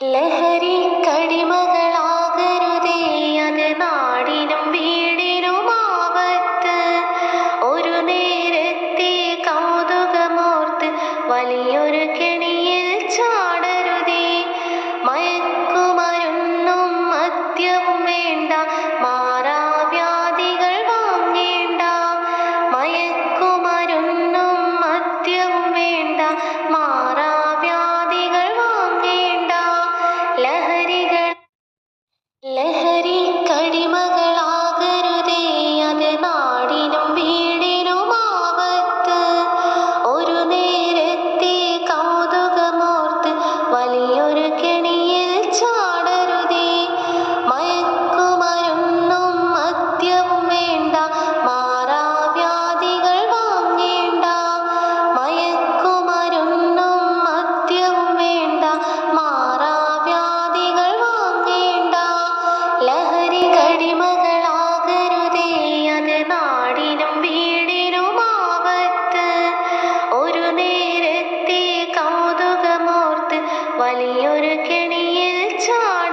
ലഹരി കടിമകളാകരുതേ അത് നാടിനും വീടിനും ഒരു നേരത്തെ കൗതുകമോർത്ത് വലിയൊരു കെ മണിയൊരു കെണിയിൽ ചാ